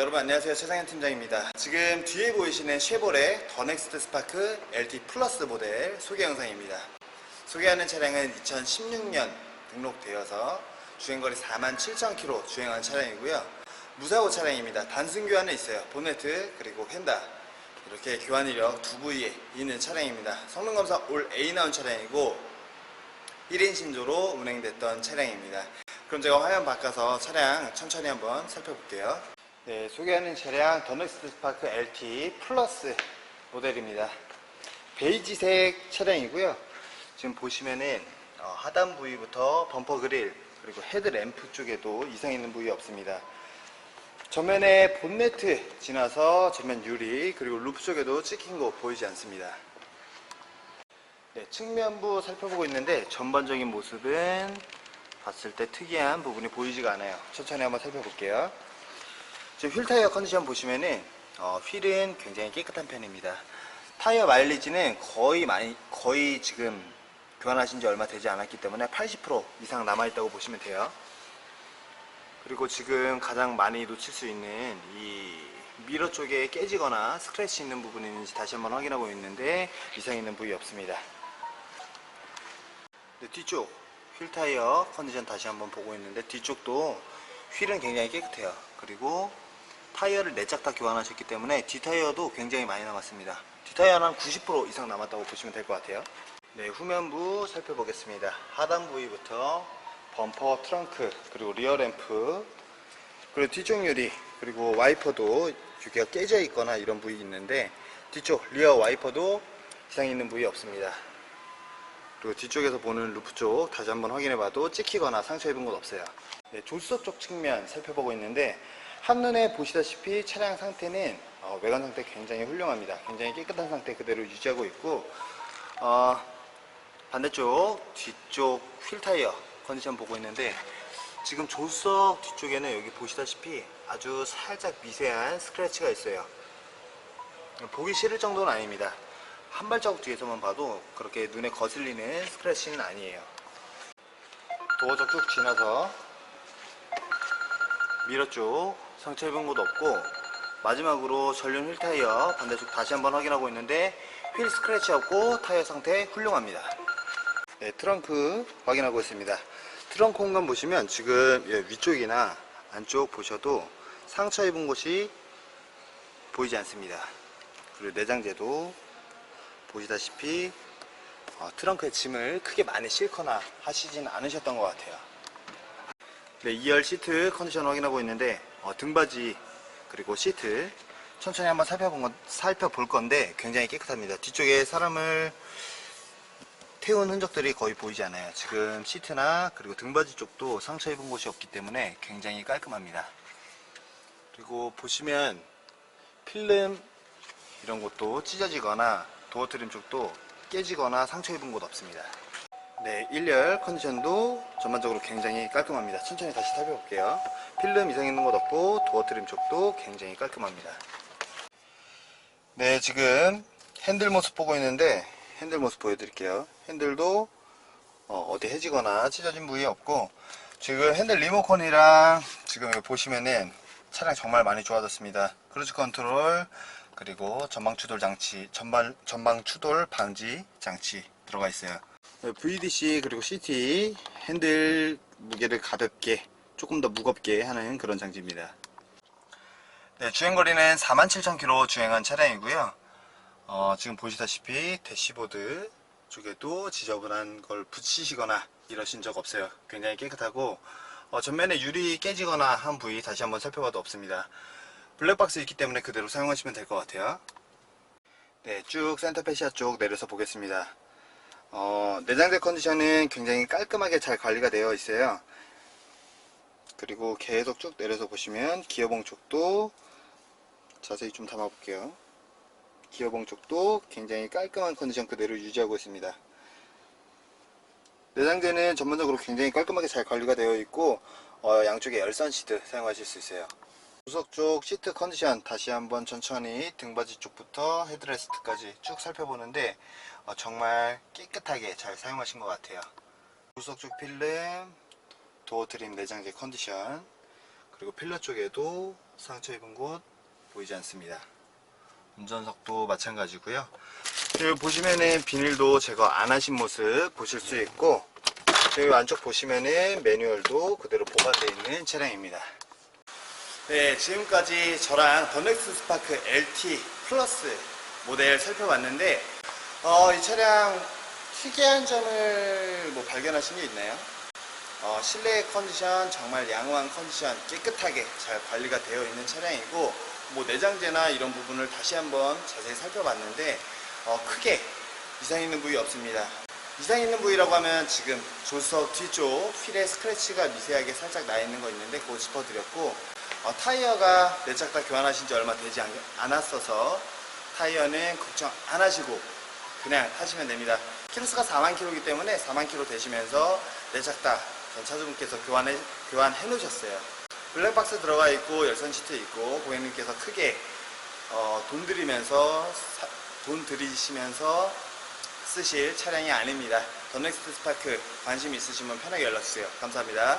안녕하세요. 최상현 팀장입니다. 지금 뒤에 보이시는 쉐보레 더 넥스트 스파크 LT 플러스 모델 소개 영상입니다. 소개하는 차량은 2016년 등록되어서 주행거리 47,000km 주행한 차량이고요. 무사고 차량입니다. 단순 교환은 있어요. 보네트 그리고 휀다. 이렇게 교환 이력 두 부위에 있는 차량입니다. 성능 검사 올 A 나온 차량이고 1인 신조로 운행됐던 차량입니다. 그럼 제가 화면 바꿔서 차량 천천히 한번 살펴볼게요 네, 소개하는 차량 더넥스트 스파크 LT 플러스 모델입니다. 베이지색 차량이고요. 지금 보시면은 어, 하단 부위부터 범퍼 그릴 그리고 헤드램프 쪽에도 이상 있는 부위 없습니다. 전면에 본네트 지나서 전면 유리 그리고 루프 쪽에도 찍힌 거 보이지 않습니다. 네, 측면부 살펴보고 있는데 전반적인 모습은 봤을 때 특이한 부분이 보이지가 않아요. 천천히 한번 살펴볼게요. 지금 휠 타이어 컨디션 보시면은 어, 휠은 굉장히 깨끗한 편입니다. 타이어 마일리지는 거의 많이 거의 지금 교환하신 지 얼마 되지 않았기 때문에 80% 이상 남아 있다고 보시면 돼요. 그리고 지금 가장 많이 놓칠 수 있는 이 미러 쪽에 깨지거나 스크래치 있는 부분이 있는지 다시 한번 확인하고 있는데 이상 있는 부위 없습니다. 네, 뒤쪽 휠 타이어 컨디션 다시 한번 보고 있는데 뒤쪽도 휠은 굉장히 깨끗해요. 그리고 타이어를 4짝 다 교환하셨기 때문에 뒷타이어도 굉장히 많이 남았습니다. 뒷타이어는 한 90% 이상 남았다고 보시면 될 것 같아요. 네, 후면부 살펴보겠습니다. 하단 부위부터 범퍼, 트렁크, 그리고 리어 램프, 그리고 뒤쪽 유리, 그리고 와이퍼도 여기가 깨져 있거나 이런 부위 있는데 뒤쪽 리어 와이퍼도 이상 있는 부위 없습니다. 그리고 뒤쪽에서 보는 루프 쪽 다시 한번 확인해 봐도 찍히거나 상처 입은 곳 없어요. 네, 조수석 쪽 측면 살펴보고 있는데 한눈에 보시다시피 차량 상태는 어, 외관 상태 굉장히 훌륭합니다. 굉장히 깨끗한 상태 그대로 유지하고 있고 어, 반대쪽 뒤쪽 휠 타이어 컨디션 보고 있는데 지금 조수석 뒤쪽에는 여기 보시다시피 아주 살짝 미세한 스크래치가 있어요. 보기 싫을 정도는 아닙니다. 한 발자국 뒤에서만 봐도 그렇게 눈에 거슬리는 스크래치는 아니에요. 도어적 쭉 지나서 미러 쪽 상처 입은 곳 없고 마지막으로 전륜 휠 타이어 반대쪽 다시 한번 확인하고 있는데 휠 스크래치 없고 타이어 상태 훌륭합니다. 네, 트렁크 확인하고 있습니다. 트렁크 공간 보시면 지금 예, 위쪽이나 안쪽 보셔도 상처 입은 곳이 보이지 않습니다. 그리고 내장재도 보시다시피 어, 트렁크에 짐을 크게 많이 싣거나 하시진 않으셨던 것 같아요. 네, 2열 시트 컨디션 확인하고 있는데 어, 등받이 그리고 시트 천천히 한번 살펴본 건, 살펴볼 건데 굉장히 깨끗합니다. 뒤쪽에 사람을 태운 흔적들이 거의 보이지 않아요. 지금 시트나 그리고 등받이 쪽도 상처 입은 곳이 없기 때문에 굉장히 깔끔합니다. 그리고 보시면 필름 이런 것도 찢어지거나 도어 트림 쪽도 깨지거나 상처 입은 곳 없습니다. 네, 1열 컨디션도 전반적으로 굉장히 깔끔합니다. 천천히 다시 살펴볼게요. 필름 이상 있는 곳 없고 도어 트림 쪽도 굉장히 깔끔합니다. 네, 지금 핸들 모습 보고 있는데 핸들 모습 보여드릴게요. 핸들도 어, 디 해지거나 찢어진 부위 없고 지금 핸들 리모컨이랑 지금 보시면은 차량 정말 많이 좋아졌습니다. 크루즈 컨트롤 그리고 전방 추돌 장치, 전방, 전방 추돌 방지 장치 들어가 있어요. VDC 그리고 CT 핸들 무게를 가볍게 조금 더 무겁게 하는 그런 장치입니다. 네, 주행거리는 47,000km 주행한 차량이고요. 어, 지금 보시다시피 대시보드 쪽에도 지저분한 걸 붙이시거나 이러신 적 없어요. 굉장히 깨끗하고 어, 전면에 유리 깨지거나 한 부위 다시 한번 살펴봐도 없습니다. 블랙박스 있기 때문에 그대로 사용하시면 될 것 같아요. 네, 쭉 센터페시아 쪽 내려서 보겠습니다. 어, 내장재 컨디션은 굉장히 깔끔하게 잘 관리가 되어 있어요. 그리고 계속 쭉 내려서 보시면 기어봉 쪽도 자세히 좀 담아 볼게요. 기어봉 쪽도 굉장히 깔끔한 컨디션 그대로 유지하고 있습니다. 내장재는 전반적으로 굉장히 깔끔하게 잘 관리가 되어 있고 어, 양쪽에 열선 시트 사용하실 수 있어요. 우석 쪽 시트 컨디션 다시 한번 천천히 등받이 쪽부터 헤드레스트까지 쭉 살펴보는데 어, 정말 깨끗하게 잘 사용하신 것 같아요. 우석 쪽 필름, 도어 트림 내장재 컨디션 그리고 필러 쪽에도 상처 입은 곳 보이지 않습니다. 운전석도 마찬가지고요. 여기 보시면은 비닐도 제거 안 하신 모습 보실 수 있고 여기 안쪽 보시면은 매뉴얼도 그대로 보관되어 있는 차량입니다. 네, 지금까지 저랑 더넥스 스파크 LT 플러스 모델 살펴봤는데 어, 이 차량 특이한 점을 뭐 발견하신 게 있나요? 어, 실내 컨디션 정말 양호한 컨디션 깨끗하게 잘 관리가 되어 있는 차량이고 뭐 내장재나 이런 부분을 다시 한번 자세히 살펴봤는데 어, 크게 이상 있는 부위 없습니다. 이상 있는 부위라고 하면 지금 조수석 뒤쪽 휠에 스크래치가 미세하게 살짝 나 있는 거 있는데 그거 짚어드렸고 어, 타이어가 내짝 다 교환하신 지 얼마 되지 않, 않았어서 타이어는 걱정 안 하시고 그냥 타시면 됩니다. 키로수가 4만 킬로이기 때문에 4만 킬로 되시면서 내짝 다 전차주분께서 교환해, 교환해 놓으셨어요. 블랙박스 들어가 있고 열선 시트 있고 고객님께서 크게 어, 돈 들이면서 사- 돈 들이시면서 쓰실 차량이 아닙니다. 더 넥스트 스파크 관심 있으시면 편하게 연락 주세요. 감사합니다.